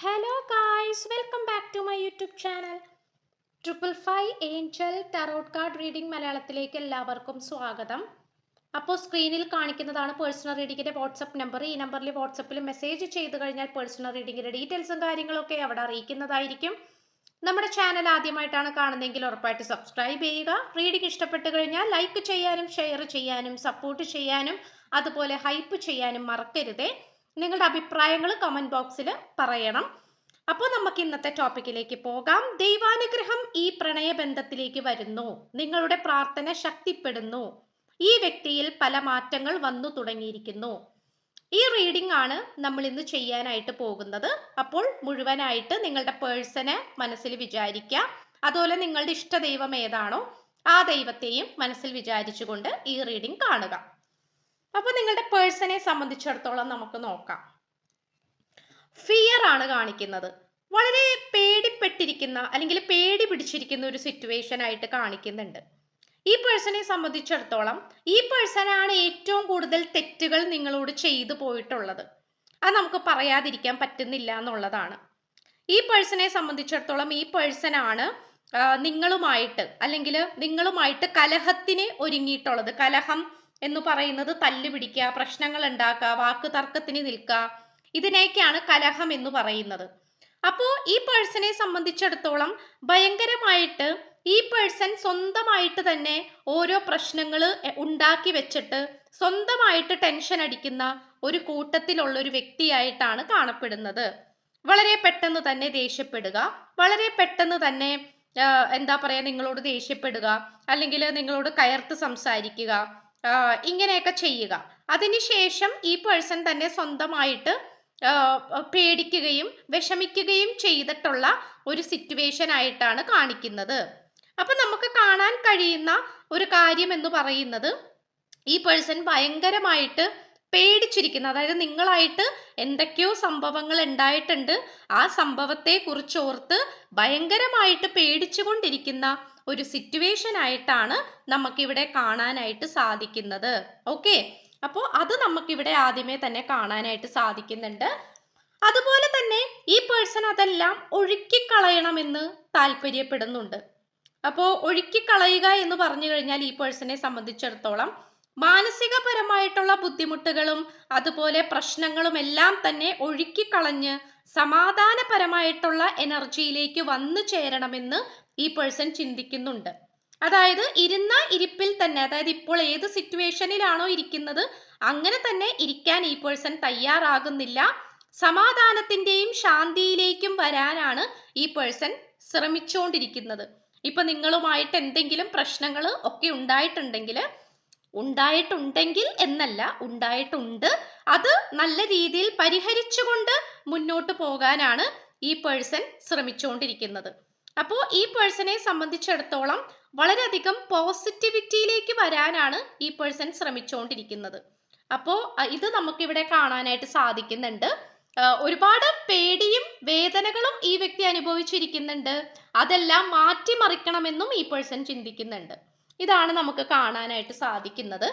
Hello guys welcome back to my YouTube channel triple five angel tarot card reading മലയാളത്തിലേക്ക് എല്ലാവർക്കും സ്വാഗതം. അപ്പോൾ സ്ക്രീനിൽ കാണിക്കുന്നതാണ് പേഴ്സണൽ റീഡിങ്ങിന്റെ വാട്സപ്പ് നമ്പർ ഈ നമ്പറിൽ വാട്സപ്പിൽ മെസ്സേജ് ചെയ്ത് കഴിഞ്ഞാൽ പേഴ്സണൽ റീഡിങ്ങിന്റെ ഡീറ്റെയിൽസും കാര്യങ്ങളൊക്കെ അവിടെ അറിയിക്കുന്നതായിരിക്കും. നമ്മുടെ ചാനൽ ആദ്യമായിട്ടാണ് കാണുന്നതെങ്കിൽ ഉറപ്പായിട്ട് സബ്സ്ക്രൈബ് ചെയ്യുക. റീഡിംഗ് ഇഷ്ടപ്പെട്ട് കഴിഞ്ഞാൽ ലൈക്ക് ചെയ്യാനും ഷെയർ ചെയ്യാനും സപ്പോർട്ട് ചെയ്യാനും അതുപോലെ ഹൈപ്പ് ചെയ്യാനും മറക്കരുതേ. നിങ്ങളുടെ അഭിപ്രായങ്ങൾ കമന്റ് ബോക്സിൽ പറയണം. അപ്പോൾ നമുക്ക് ഇന്നത്തെ ടോപ്പിക്കിലേക്ക് പോകാം. ദൈവാനുഗ്രഹം ഈ പ്രണയബന്ധത്തിലേക്ക് വരുന്നു. നിങ്ങളുടെ പ്രാർത്ഥന ശക്തിപ്പെടുന്നു. ഈ വ്യക്തിയിൽ പല മാറ്റങ്ങൾ വന്നു തുടങ്ങിയിരിക്കുന്നു. ഈ റീഡിംഗ് ആണ് നമ്മൾ ഇന്ന് ചെയ്യാനായിട്ട് പോകുന്നത്. അപ്പോൾ മുഴുവനായിട്ട് നിങ്ങളുടെ പേഴ്സണെ മനസ്സിൽ വിചാരിക്കുക. അതുപോലെ നിങ്ങളുടെ ഇഷ്ട ദൈവം ഏതാണോ ആ ദൈവത്തെയും മനസ്സിൽ വിചാരിച്ചുകൊണ്ട് ഈ റീഡിംഗ് കാണുക. അപ്പോൾ നിങ്ങളുടെ പേഴ്സണെ സംബന്ധിച്ചിടത്തോളം നമുക്ക് നോക്കാം. ഫിയർ ആണ് കാണിക്കുന്നത്. വളരെ പേടിപ്പെട്ടിരിക്കുന്ന അല്ലെങ്കിൽ പേടി പിടിച്ചിരിക്കുന്ന ഒരു സിറ്റുവേഷൻ ആയിട്ട് കാണിക്കുന്നുണ്ട്. ഈ പേഴ്സണെ സംബന്ധിച്ചിടത്തോളം ഈ പേഴ്സണാണ് ഏറ്റവും കൂടുതൽ തെറ്റുകൾ നിങ്ങളോട് ചെയ്തു പോയിട്ടുള്ളത്. അത് നമുക്ക് പറയാതിരിക്കാൻ പറ്റുന്നില്ല എന്നുള്ളതാണ്. ഈ പേഴ്സണെ സംബന്ധിച്ചിടത്തോളം ഈ പേഴ്സൺ ആണ് നിങ്ങളുമായിട്ട് അല്ലെങ്കിൽ നിങ്ങളുമായിട്ട് കലഹത്തിന് ഒരുങ്ങിയിട്ടുള്ളത്. കലഹം എന്ന് പറയുന്നത് തല്ല് പിടിക്കുക പ്രശ്നങ്ങൾ ഉണ്ടാക്കുക വാക്ക് തർക്കത്തിന് നിൽക്കുക. ഇതിനെയൊക്കെയാണ് കലഹം എന്ന് പറയുന്നത്. അപ്പോൾ ഈ പേഴ്സണെ സംബന്ധിച്ചിടത്തോളം ഭയങ്കരമായിട്ട് ഈ പേഴ്സൺ സ്വന്തമായിട്ട് തന്നെ ഓരോ പ്രശ്നങ്ങൾ ഉണ്ടാക്കി വെച്ചിട്ട് സ്വന്തമായിട്ട് ടെൻഷൻ അടിക്കുന്ന ഒരു കൂട്ടത്തിലുള്ള ഒരു വ്യക്തിയായിട്ടാണ് കാണപ്പെടുന്നത്. വളരെ പെട്ടെന്ന് തന്നെ ദേഷ്യപ്പെടുക വളരെ പെട്ടെന്ന് തന്നെ എന്താ പറയാ നിങ്ങളോട് ദേഷ്യപ്പെടുക അല്ലെങ്കിൽ നിങ്ങളോട് കയർത്ത് സംസാരിക്കുക. ഇങ്ങനെയൊക്കെ ചെയ്യുക. അതിനുശേഷം ഈ പേഴ്സൺ തന്നെ സ്വന്തമായിട്ട് പേടിക്കുകയും വിഷമിക്കുകയും ചെയ്തിട്ടുള്ള ഒരു സിറ്റുവേഷൻ ആയിട്ടാണ് കാണിക്കുന്നത്. അപ്പൊ നമുക്ക് കാണാൻ കഴിയുന്ന ഒരു കാര്യം എന്ന് പറയുന്നത് ഈ പേഴ്സൺ ഭയങ്കരമായിട്ട് പേടിച്ചിരിക്കുന്നു. അതായത് നിങ്ങളായിട്ട് എന്തൊക്കെയോ സംഭവങ്ങൾ ഉണ്ടായിട്ടുണ്ട്. ആ സംഭവത്തെ കുറിച്ച് ഓർത്ത് ഭയങ്കരമായിട്ട് പേടിച്ചുകൊണ്ടിരിക്കുന്ന ഒരു സിറ്റുവേഷൻ ആയിട്ടാണ് നമുക്കിവിടെ കാണാനായിട്ട് സാധിക്കുന്നത്. ഓക്കെ അപ്പോൾ അത് നമുക്കിവിടെ ആദ്യമേ തന്നെ കാണാനായിട്ട് സാധിക്കുന്നുണ്ട്. അതുപോലെ തന്നെ ഈ പേഴ്സൺ അതെല്ലാം ഒഴുക്കിക്കളയണമെന്ന് താല്പര്യപ്പെടുന്നുണ്ട്. അപ്പോൾ ഒഴുക്കിക്കളയുക എന്ന് പറഞ്ഞു കഴിഞ്ഞാൽ ഈ പേഴ്സണെ സംബന്ധിച്ചിടത്തോളം മാനസികപരമായിട്ടുള്ള ബുദ്ധിമുട്ടുകളും അതുപോലെ പ്രശ്നങ്ങളും എല്ലാം തന്നെ ഒഴുക്കിക്കളഞ്ഞ് സമാധാനപരമായിട്ടുള്ള എനർജിയിലേക്ക് വന്നു ചേരണമെന്ന് ഈ പേഴ്സൺ ചിന്തിക്കുന്നുണ്ട്. അതായത് ഇരുന്ന ഇരിപ്പിൽ തന്നെ അതായത് ഇപ്പോൾ ഏത് സിറ്റുവേഷനിലാണോ ഇരിക്കുന്നത് അങ്ങനെ തന്നെ ഇരിക്കാൻ ഈ പേഴ്സൺ തയ്യാറാകുന്നില്ല. സമാധാനത്തിന്റെയും ശാന്തിയിലേക്കും വരാനാണ് ഈ പേഴ്സൺ ശ്രമിച്ചുകൊണ്ടിരിക്കുന്നത് ഇപ്പൊ നിങ്ങളുമായിട്ട് എന്തെങ്കിലും പ്രശ്നങ്ങൾ ഒക്കെ ഉണ്ടായിട്ടുണ്ടെങ്കിൽ ഉണ്ടായിട്ടുണ്ടെങ്കിൽ എന്നല്ല ഉണ്ടായിട്ടുണ്ട്. അത് നല്ല രീതിയിൽ പരിഹരിച്ചുകൊണ്ട് മുന്നോട്ട് പോകാനാണ് ഈ പേഴ്സൺ ശ്രമിച്ചുകൊണ്ടിരിക്കുന്നത് അപ്പോൾ ഈ പേഴ്സണെ സംബന്ധിച്ചിടത്തോളം വളരെയധികം പോസിറ്റിവിറ്റിയിലേക്ക് വരാനാണ് ഈ പേഴ്സൺ ശ്രമിച്ചുകൊണ്ടിരിക്കുന്നത് അപ്പോൾ ഇത് നമുക്കിവിടെ കാണാനായിട്ട് സാധിക്കുന്നുണ്ട്. ഒരുപാട് പേടിയും വേദനകളും ഈ വ്യക്തി അനുഭവിച്ചിരിക്കുന്നുണ്ട്. അതെല്ലാം മാറ്റിമറിക്കണമെന്നും ഈ പേഴ്സൺ ചിന്തിക്കുന്നുണ്ട്. ഇതാണ് നമുക്ക് കാണാനായിട്ട് സാധിക്കുന്നത്.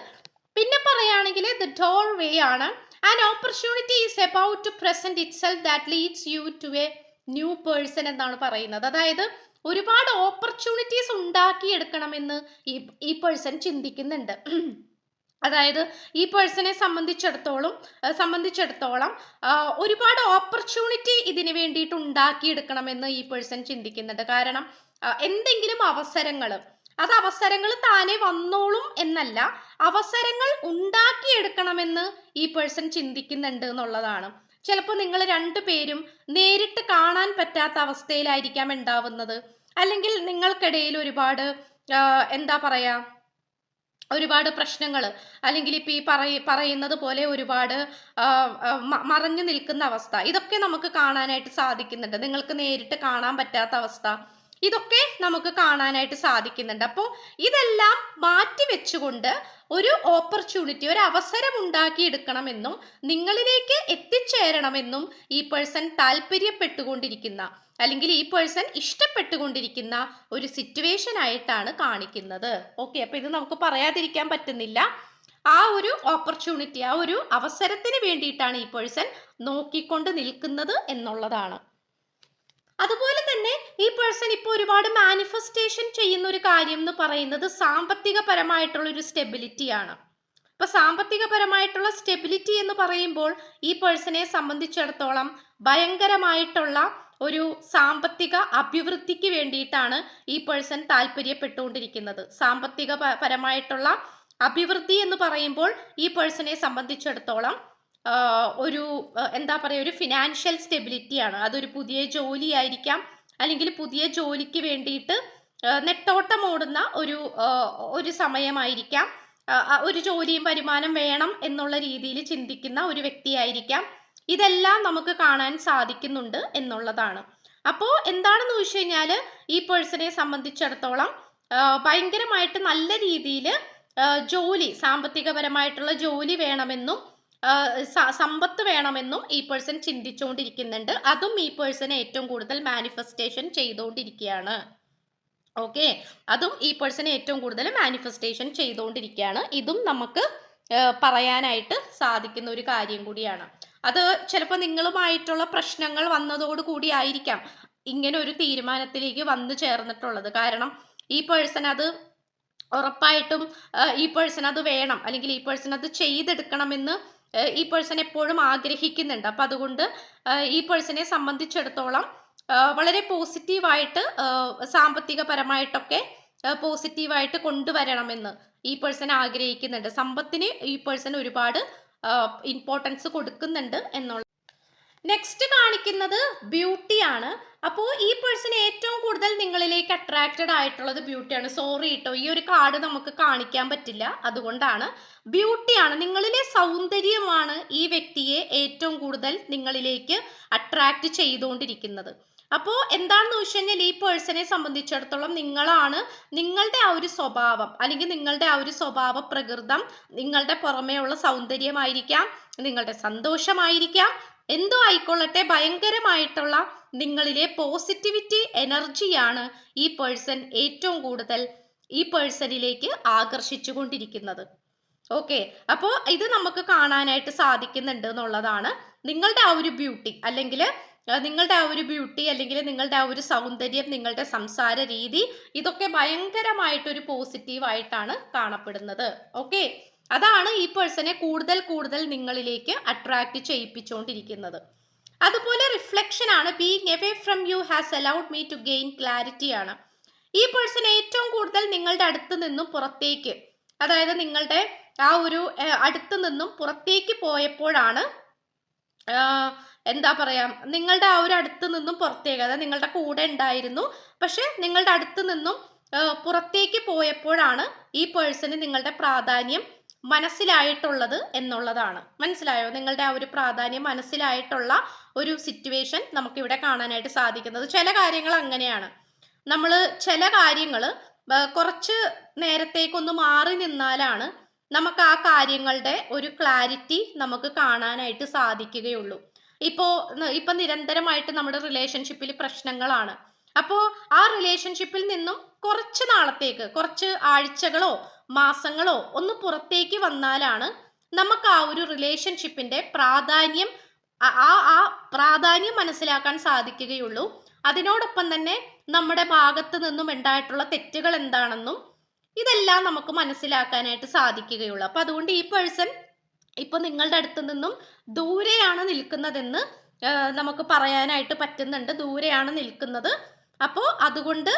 പിന്നെ പറയുകയാണെങ്കിൽ ദ ഡോർ വേ ആണ്. An opportunity is about to present itself that leads you to a new person എന്നാണ് പറയുന്നത്. അതായത് ഒരുപാട് ഓപ്പർച്യൂണിറ്റീസ് ഉണ്ടാക്കിയെടുക്കണമെന്ന് ഈ ഈ പേഴ്സൺ ചിന്തിക്കുന്നുണ്ട്. അതായത് ഈ പേഴ്സണെ സംബന്ധിച്ചിടത്തോളം സംബന്ധിച്ചിടത്തോളം ഒരുപാട് ഓപ്പർച്യൂണിറ്റി ഇതിന് വേണ്ടിയിട്ട് ഉണ്ടാക്കിയെടുക്കണമെന്ന് ഈ പേഴ്സൺ ചിന്തിക്കുന്നുണ്ട്. കാരണം എന്തെങ്കിലും അവസരങ്ങൾ അത് അവസരങ്ങൾ താനെ വന്നോളും എന്നല്ല അവസരങ്ങൾ ഉണ്ടാക്കിയെടുക്കണമെന്ന് ഈ പേഴ്സൺ ചിന്തിക്കുന്നുണ്ട് എന്നുള്ളതാണ്. ചിലപ്പോൾ നിങ്ങൾ രണ്ടുപേരും നേരിട്ട് കാണാൻ പറ്റാത്ത അവസ്ഥയിലായിരിക്കാം ഉണ്ടാവുന്നത്. അല്ലെങ്കിൽ നിങ്ങൾക്കിടയിൽ ഒരുപാട് എന്താ പറയാ ഒരുപാട് പ്രശ്നങ്ങൾ അല്ലെങ്കിൽ ഇപ്പം ഈ പറയ പറയുന്നത് പോലെ ഒരുപാട് മറഞ്ഞു നിൽക്കുന്ന അവസ്ഥ. ഇതൊക്കെ നമുക്ക് കാണാനായിട്ട് സാധിക്കുന്നുണ്ട്. നിങ്ങൾക്ക് നേരിട്ട് കാണാൻ പറ്റാത്ത അവസ്ഥ. ഇതൊക്കെ നമുക്ക് കാണാനായിട്ട് സാധിക്കുന്നുണ്ട്. അപ്പോൾ ഇതെല്ലാം മാറ്റി വെച്ചുകൊണ്ട് ഒരു ഓപ്പർച്യൂണിറ്റി ഒരു അവസരം ഉണ്ടാക്കിയെടുക്കണമെന്നും നിങ്ങളിലേക്ക് എത്തിച്ചേരണമെന്നും ഈ പേഴ്സൺ താല്പര്യപ്പെട്ടുകൊണ്ടിരിക്കുന്ന അല്ലെങ്കിൽ ഈ പേഴ്സൺ ഇഷ്ടപ്പെട്ടുകൊണ്ടിരിക്കുന്ന ഒരു സിറ്റുവേഷൻ ആയിട്ടാണ് കാണിക്കുന്നത്. ഓക്കെ അപ്പൊ ഇത് നമുക്ക് പറയാതിരിക്കാൻ പറ്റുന്നില്ല. ആ ഒരു ഓപ്പർച്യൂണിറ്റി ആ ഒരു അവസരത്തിന് വേണ്ടിയിട്ടാണ് ഈ പേഴ്സൺ നോക്കിക്കൊണ്ട് നിൽക്കുന്നത് എന്നുള്ളതാണ്. അതുപോലെ തന്നെ ഈ പേഴ്സൺ ഇപ്പോൾ ഒരുപാട് മാനിഫെസ്റ്റേഷൻ ചെയ്യുന്ന ഒരു കാര്യം എന്ന് പറയുന്നത് സാമ്പത്തികപരമായിട്ടുള്ള ഒരു സ്റ്റെബിലിറ്റിയാണ് ഇപ്പൊ സാമ്പത്തികപരമായിട്ടുള്ള സ്റ്റെബിലിറ്റി എന്ന് പറയുമ്പോൾ ഈ പേഴ്സണെ സംബന്ധിച്ചിടത്തോളം ഭയങ്കരമായിട്ടുള്ള ഒരു സാമ്പത്തിക അഭിവൃദ്ധിക്ക് വേണ്ടിയിട്ടാണ് ഈ പേഴ്സൺ താല്പര്യപ്പെട്ടുകൊണ്ടിരിക്കുന്നത്. സാമ്പത്തിക പരമായിട്ടുള്ള അഭിവൃദ്ധി എന്ന് പറയുമ്പോൾ ഈ പേഴ്സണെ സംബന്ധിച്ചിടത്തോളം ഒരു എന്താ പറയുക ഒരു ഫിനാൻഷ്യൽ സ്റ്റെബിലിറ്റിയാണ് അതൊരു പുതിയ ജോലി ആയിരിക്കാം. അല്ലെങ്കിൽ പുതിയ ജോലിക്ക് വേണ്ടിയിട്ട് ആ, നെട്ടോട്ടം ഓടുന്ന ഒരു ഒരു സമയമായിരിക്കാം. ഒരു ജോലിയും വരുമാനം വേണം എന്നുള്ള രീതിയിൽ ചിന്തിക്കുന്ന ഒരു വ്യക്തിയായിരിക്കാം ഇതെല്ലാം നമുക്ക് കാണാൻ സാധിക്കുന്നുണ്ട് എന്നുള്ളതാണ്. അപ്പോൾ എന്താണെന്ന് ചോദിച്ചു കഴിഞ്ഞാൽ ഈ പേഴ്സണെ സംബന്ധിച്ചിടത്തോളം ഭയങ്കരമായിട്ട് നല്ല രീതിയിൽ ജോലി സാമ്പത്തികപരമായിട്ടുള്ള ജോലി വേണമെന്നും സമ്പത്ത് വേണമെന്നും ഈ പേഴ്സൺ ചിന്തിച്ചുകൊണ്ടിരിക്കുന്നുണ്ട് അതും ഈ പേഴ്സൺ ഏറ്റവും കൂടുതൽ മാനിഫെസ്റ്റേഷൻ ചെയ്തുകൊണ്ടിരിക്കുകയാണ് ഓക്കെ അതും ഈ പേഴ്സൺ ഏറ്റവും കൂടുതൽ മാനിഫെസ്റ്റേഷൻ ചെയ്തുകൊണ്ടിരിക്കുകയാണ് ഇതും നമുക്ക് പറയാനായിട്ട് സാധിക്കുന്ന ഒരു കാര്യം കൂടിയാണ്. അത് ചിലപ്പോൾ നിങ്ങളുമായിട്ടുള്ള പ്രശ്നങ്ങൾ വന്നതോടുകൂടി ആയിരിക്കാം ഇങ്ങനെ ഒരു തീരുമാനത്തിലേക്ക് വന്നു ചേർന്നിട്ടുള്ളത്. കാരണം ഈ പേഴ്സൺ അത് ഉറപ്പായിട്ടും ഈ പേഴ്സൺ അത് വേണം അല്ലെങ്കിൽ ഈ പേഴ്സൺ അത് ചെയ്തെടുക്കണമെന്ന് ഈ പേഴ്സൺ എപ്പോഴും ആഗ്രഹിക്കുന്നുണ്ട്. അപ്പം അതുകൊണ്ട് ഈ പേഴ്സണെ സംബന്ധിച്ചിടത്തോളം വളരെ പോസിറ്റീവായിട്ട് സാമ്പത്തികപരമായിട്ടൊക്കെ പോസിറ്റീവായിട്ട് കൊണ്ടുവരണമെന്ന് ഈ പേഴ്സൺ ആഗ്രഹിക്കുന്നുണ്ട്. സമ്പത്തിന് ഈ പേഴ്സൺ ഒരുപാട് ഇമ്പോർട്ടൻസ് കൊടുക്കുന്നുണ്ട് എന്നുള്ള നെക്സ്റ്റ് കാണിക്കുന്നത് ബ്യൂട്ടിയാണ് അപ്പോൾ ഈ പേഴ്സൺ ഏറ്റവും കൂടുതൽ നിങ്ങളിലേക്ക് അട്രാക്റ്റഡ് ആയിട്ടുള്ളത് ബ്യൂട്ടിയാണ് സോറി കേട്ടോ ഈ ഒരു കാർഡ് നമുക്ക് കാണിക്കാൻ പറ്റില്ല. അതുകൊണ്ടാണ് ബ്യൂട്ടിയാണ് നിങ്ങളിലെ സൗന്ദര്യമാണ് ഈ വ്യക്തിയെ ഏറ്റവും കൂടുതൽ നിങ്ങളിലേക്ക് അട്രാക്റ്റ് ചെയ്തുകൊണ്ടിരിക്കുന്നത്. അപ്പോൾ എന്താണെന്ന് വെച്ച് കഴിഞ്ഞാൽ ഈ പേഴ്സണെ സംബന്ധിച്ചിടത്തോളം നിങ്ങളാണ് നിങ്ങളുടെ ആ ഒരു സ്വഭാവം അല്ലെങ്കിൽ നിങ്ങളുടെ ആ ഒരു സ്വഭാവ പ്രകൃതം നിങ്ങളുടെ പുറമേ ഉള്ള സൗന്ദര്യമായിരിക്കാം നിങ്ങളുടെ സന്തോഷമായിരിക്കാം എന്തോ ആയിക്കൊള്ളട്ടെ ഭയങ്കരമായിട്ടുള്ള നിങ്ങളിലെ പോസിറ്റിവിറ്റി എനർജിയാണ് ഈ പേഴ്സൺ ഏറ്റവും കൂടുതൽ ഈ പേഴ്സണിലേക്ക് ആകർഷിച്ചു കൊണ്ടിരിക്കുന്നത്. ഓക്കെ അപ്പോൾ ഇത് നമുക്ക് കാണാനായിട്ട് സാധിക്കുന്നുണ്ട് എന്നുള്ളതാണ് നിങ്ങളുടെ ആ ഒരു ബ്യൂട്ടി അല്ലെങ്കിൽ നിങ്ങളുടെ ആ ഒരു ബ്യൂട്ടി അല്ലെങ്കിൽ നിങ്ങളുടെ ആ ഒരു സൗന്ദര്യം നിങ്ങളുടെ സംസാര രീതി ഇതൊക്കെ ഭയങ്കരമായിട്ടൊരു പോസിറ്റീവായിട്ടാണ് കാണപ്പെടുന്നത്. ഓക്കെ അതാണ് ഈ പേഴ്സണെ കൂടുതൽ കൂടുതൽ നിങ്ങളിലേക്ക് അട്രാക്റ്റ് ചെയ്യിപ്പിച്ചുകൊണ്ടിരിക്കുന്നത് അതുപോലെ റിഫ്ലക്ഷൻ ആണ് being away from you has allowed me to gain clarity ആണ്. ഈ പേഴ്സൺ ഏറ്റവും കൂടുതൽ നിങ്ങളുടെ അടുത്ത് നിന്നും പുറത്തേക്ക് അതായത് നിങ്ങളുടെ ആ ഒരു അടുത്ത് നിന്നും പുറത്തേക്ക് പോയപ്പോഴാണ് എന്താ പറയാ നിങ്ങളുടെ ആ ഒരു അടുത്ത് നിന്നും പുറത്തേക്ക് അതായത് നിങ്ങളുടെ കൂടെ ഉണ്ടായിരുന്നു. പക്ഷെ നിങ്ങളുടെ അടുത്ത് നിന്നും പുറത്തേക്ക് പോയപ്പോഴാണ് ഈ പേഴ്സണ് നിങ്ങളുടെ പ്രാധാന്യം മനസ്സിലായിട്ടുള്ളത് എന്നുള്ളതാണ്. മനസ്സിലായോ? നിങ്ങളുടെ ആ ഒരു പ്രാധാന്യം മനസ്സിലായിട്ടുള്ള ഒരു സിറ്റുവേഷൻ നമുക്കിവിടെ കാണാനായിട്ട് സാധിക്കുന്നത്. ചില കാര്യങ്ങൾ അങ്ങനെയാണ്. നമ്മൾ ചില കാര്യങ്ങൾ കുറച്ച് നേരത്തേക്കൊന്ന് മാറി നിന്നാലാണ് നമുക്ക് ആ കാര്യങ്ങളുടെ ഒരു ക്ലാരിറ്റി നമുക്ക് കാണാനായിട്ട് സാധിക്കുകയുള്ളൂ. ഇപ്പോൾ ഇപ്പൊ നിരന്തരമായിട്ട് നമ്മുടെ റിലേഷൻഷിപ്പിൽ പ്രശ്നങ്ങളാണ്. അപ്പോൾ ആ റിലേഷൻഷിപ്പിൽ നിന്നും കുറച്ച് നാളത്തേക്ക് കുറച്ച് ആഴ്ചകളോ മാസങ്ങളോ ഒന്ന് പുറത്തേക്ക് വന്നാലാണ് നമുക്ക് ആ ഒരു റിലേഷൻഷിപ്പിന്റെ പ്രാധാന്യം ആ- ആ പ്രാധാന്യം മനസ്സിലാക്കാൻ സാധിക്കുകയുള്ളൂ. അതിനോടൊപ്പം തന്നെ നമ്മുടെ ഭാഗത്ത് നിന്നും ഉണ്ടായിട്ടുള്ള തെറ്റുകൾ എന്താണെന്നും ഇതെല്ലാം നമുക്ക് മനസ്സിലാക്കാനായിട്ട് സാധിക്കുകയുള്ളൂ. അപ്പൊ അതുകൊണ്ട് ഈ പേഴ്സൺ ഇപ്പൊ നിങ്ങളുടെ അടുത്ത് നിന്നും ദൂരെയാണ് നിൽക്കുന്നതെന്ന് നമുക്ക് പറയാനായിട്ട് പറ്റുന്നുണ്ട്. ദൂരെയാണ് നിൽക്കുന്നത്. അപ്പോൾ അതുകൊണ്ട്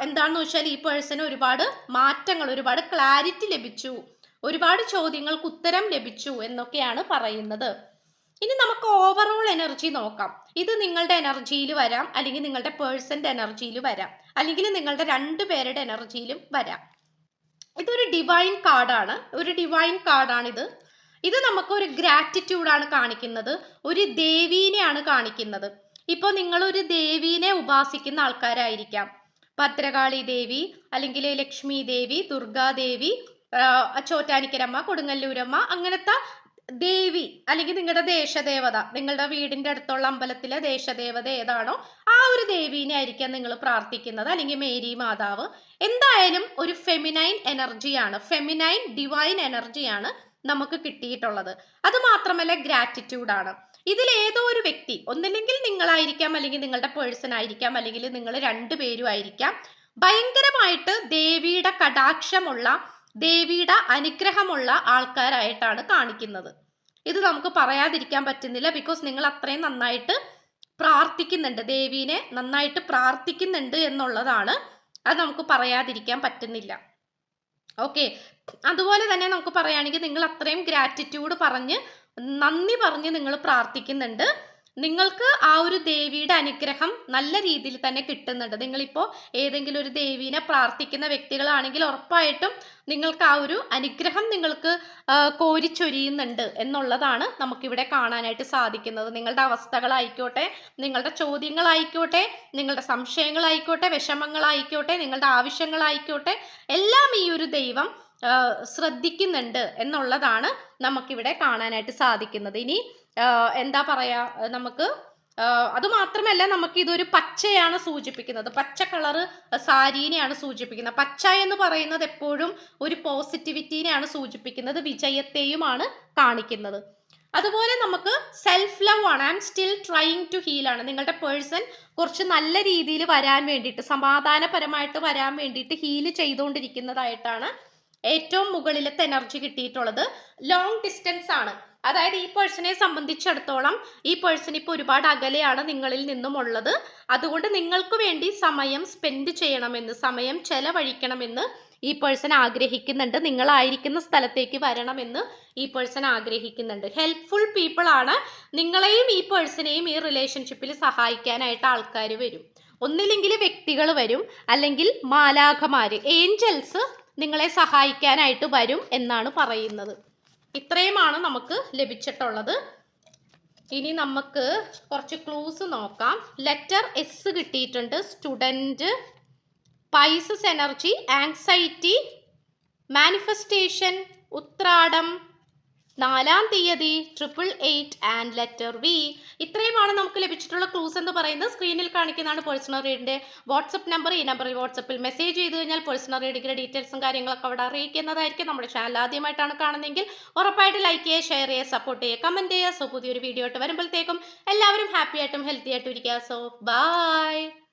എന്താണെന്ന് വെച്ചാൽ ഈ പേഴ്സന് ഒരുപാട് മാറ്റങ്ങൾ ഒരുപാട് ക്ലാരിറ്റി ലഭിച്ചു. ഒരുപാട് ചോദ്യങ്ങൾക്ക് ഉത്തരം ലഭിച്ചു എന്നൊക്കെയാണ് പറയുന്നത്. ഇനി നമുക്ക് ഓവറോൾ എനർജി നോക്കാം. ഇത് നിങ്ങളുടെ എനർജിയിൽ വരാം അല്ലെങ്കിൽ നിങ്ങളുടെ പേഴ്സന്റെ എനർജിയിൽ വരാം അല്ലെങ്കിൽ നിങ്ങളുടെ രണ്ടു പേരുടെ എനർജിയിലും വരാം. ഇതൊരു ഡിവൈൻ കാർഡാണ് ഒരു ഡിവൈൻ കാർഡാണിത് ഇത് നമുക്ക് ഒരു ഗ്രാറ്റിറ്റ്യൂഡാണ് കാണിക്കുന്നത്. ഒരു ദേവീനെയാണ് കാണിക്കുന്നത്. ഇപ്പോൾ നിങ്ങളൊരു ദേവീനെ ഉപാസിക്കുന്ന ആൾക്കാരായിരിക്കാം. ഭദ്രകാളി ദേവി അല്ലെങ്കിൽ ലക്ഷ്മി ദേവി ദുർഗാദേവി ചോറ്റാനിക്കരമ്മ കൊടുങ്ങല്ലൂരമ്മ അങ്ങനത്തെ ദേവി അല്ലെങ്കിൽ നിങ്ങളുടെ ദേശദേവത നിങ്ങളുടെ വീടിന്റെ അടുത്തുള്ള അമ്പലത്തിലെ ദേശദേവത ഏതാണോ ആ ഒരു ദേവീനെ ആയിരിക്കാം നിങ്ങൾ പ്രാർത്ഥിക്കുന്നത് അല്ലെങ്കിൽ മേരി മാതാവ്. എന്തായാലും ഒരു ഫെമിനൈൻ എനർജിയാണ് ഫെമിനൈൻ ഡിവൈൻ എനർജിയാണ് നമുക്ക് കിട്ടിയിട്ടുള്ളത്. അത് മാത്രമല്ല ഗ്രാറ്റിറ്റ്യൂഡാണ് ഇതിൽ ഏതോ ഒരു വ്യക്തി ഒന്നില്ലെങ്കിൽ നിങ്ങളായിരിക്കാം അല്ലെങ്കിൽ നിങ്ങളുടെ പേഴ്സൺ ആയിരിക്കാം അല്ലെങ്കിൽ നിങ്ങൾ രണ്ടുപേരും ആയിരിക്കാം. ഭയങ്കരമായിട്ട് ദേവിയുടെ കടാക്ഷമുള്ള ദേവിയുടെ അനുഗ്രഹമുള്ള ആൾക്കാരായിട്ടാണ് കാണിക്കുന്നത്. ഇത് നമുക്ക് പറയാതിരിക്കാൻ പറ്റുന്നില്ല ബിക്കോസ് നിങ്ങൾ അത്രയും നന്നായിട്ട് പ്രാർത്ഥിക്കുന്നുണ്ട്. ദേവീനെ നന്നായിട്ട് പ്രാർത്ഥിക്കുന്നുണ്ട് എന്നുള്ളതാണ്. അത് നമുക്ക് പറയാതിരിക്കാൻ പറ്റുന്നില്ല. ഓക്കെ അതുപോലെ തന്നെ നമുക്ക് പറയുകയാണെങ്കിൽ നിങ്ങൾ അത്രയും ഗ്രാറ്റിറ്റ്യൂഡ് പറഞ്ഞ് നന്ദി പറഞ്ഞ് നിങ്ങൾ പ്രാർത്ഥിക്കുന്നുണ്ട്. നിങ്ങൾക്ക് ആ ഒരു ദേവിയുടെ അനുഗ്രഹം നല്ല രീതിയിൽ തന്നെ കിട്ടുന്നുണ്ട്. നിങ്ങളിപ്പോൾ ഏതെങ്കിലും ഒരു ദേവീനെ പ്രാർത്ഥിക്കുന്ന വ്യക്തികളാണെങ്കിൽ ഉറപ്പായിട്ടും നിങ്ങൾക്ക് ആ ഒരു അനുഗ്രഹം നിങ്ങൾക്ക് കോരിച്ചൊരിയുന്നുണ്ട് എന്നുള്ളതാണ് നമുക്കിവിടെ കാണാനായിട്ട് സാധിക്കുന്നത്. നിങ്ങളുടെ അവസ്ഥകളായിക്കോട്ടെ നിങ്ങളുടെ ചോദ്യങ്ങളായിക്കോട്ടെ നിങ്ങളുടെ സംശയങ്ങളായിക്കോട്ടെ വിഷമങ്ങളായിക്കോട്ടെ നിങ്ങളുടെ ആവശ്യങ്ങളായിക്കോട്ടെ എല്ലാം ഈ ഒരു ദൈവം ശ്രദ്ധിക്കുന്നുണ്ട് എന്നുള്ളതാണ് നമുക്കിവിടെ കാണാനായിട്ട് സാധിക്കുന്നത്. ഇനി എന്താ പറയാ നമുക്ക് അത് മാത്രമല്ല നമുക്ക് ഇതൊരു പച്ചയാണ് സൂചിപ്പിക്കുന്നത്. പച്ച കളറ് സാരീനെയാണ് സൂചിപ്പിക്കുന്നത്. പച്ച എന്ന് പറയുന്നത് എപ്പോഴും ഒരു പോസിറ്റിവിറ്റീനെയാണ് സൂചിപ്പിക്കുന്നത്. വിജയത്തെയുമാണ് കാണിക്കുന്നത്. അതുപോലെ നമുക്ക് സെൽഫ് ലവ് ആണ്. I am still trying to heal ആണ്. നിങ്ങളുടെ പേഴ്സൺ കുറച്ച് നല്ല രീതിയിൽ വരാൻ വേണ്ടിയിട്ട് സമാധാനപരമായിട്ട് വരാൻ വേണ്ടിയിട്ട് ഹീൽ ചെയ്തുകൊണ്ടിരിക്കുന്നതായിട്ടാണ് ഏറ്റവും മുകളിലത്തെ എനർജി കിട്ടിയിട്ടുള്ളത് ലോങ് ഡിസ്റ്റൻസ് ആണ്. അതായത് ഈ പേഴ്സണെ സംബന്ധിച്ചിടത്തോളം ഈ പേഴ്സൺ ഇപ്പോൾ ഒരുപാട് അകലെയാണ് നിങ്ങളിൽ നിന്നും ഉള്ളത്. അതുകൊണ്ട് നിങ്ങൾക്ക് വേണ്ടി സമയം സ്പെൻഡ് ചെയ്യണമെന്ന് സമയം ചെലവഴിക്കണമെന്ന് ഈ പേഴ്സൺ ആഗ്രഹിക്കുന്നുണ്ട്. നിങ്ങളായിരിക്കുന്ന സ്ഥലത്തേക്ക് വരണമെന്ന് ഈ പേഴ്സൺ ആഗ്രഹിക്കുന്നുണ്ട്. ഹെൽപ്ഫുൾ പീപ്പിൾ ആണ്. നിങ്ങളെയും ഈ പേഴ്സണെയും ഈ റിലേഷൻഷിപ്പിൽ സഹായിക്കാനായിട്ട് ആൾക്കാർ വരും. ഒന്നില്ലെങ്കിൽ വ്യക്തികൾ വരും. അല്ലെങ്കിൽ മാലാഖമാർ ഏഞ്ചൽസ് നിങ്ങളെ സഹായിക്കാനായിട്ട് വരും എന്നാണ് പറയുന്നത്. ഇത്രയുമാണ് നമുക്ക് ലഭിച്ചിട്ടുള്ളത്. ഇനി നമുക്ക് കുറച്ച് ക്ലൂസ് നോക്കാം. ലെറ്റർ എസ് കിട്ടിയിട്ടുണ്ട്. Student Pisces energy anxiety manifestation Uthradam നാലാം തീയതി triple eight and letter V ഇത്രയുമാണ് നമുക്ക് ലഭിച്ചിട്ടുള്ള ക്ലൂസ് എന്ന് പറയുന്നത്. സ്ക്രീനിൽ കാണിക്കുന്നതാണ് പേഴ്സണൽ റീഡിന്റെ വാട്സപ്പ് നമ്പർ ഈ നമ്പറിൽ വാട്സപ്പിൽ മെസ്സേജ് ചെയ്ത് കഴിഞ്ഞാൽ പേഴ്സണൽ റീഡിങ്ങിന്റെ ഡീറ്റെയിൽസും കാര്യങ്ങളൊക്കെ അവിടെ അറിയിക്കുന്നതായിരിക്കും. നമ്മുടെ ചാനൽ ആദ്യമായിട്ടാണ് കാണുന്നതെങ്കിൽ ഉറപ്പായിട്ട് ലൈക്ക് ചെയ്യുക ഷെയർ ചെയ്യുക സപ്പോർട്ട് ചെയ്യുക കമന്റ് ചെയ്യുക. സോ പുതിയൊരു വീഡിയോ ആയിട്ട് വരുമ്പോഴത്തേക്കും എല്ലാവരും ഹാപ്പി ആയിട്ടും ഹെൽത്തി ആയിട്ടും ഇരിക്കുക. So by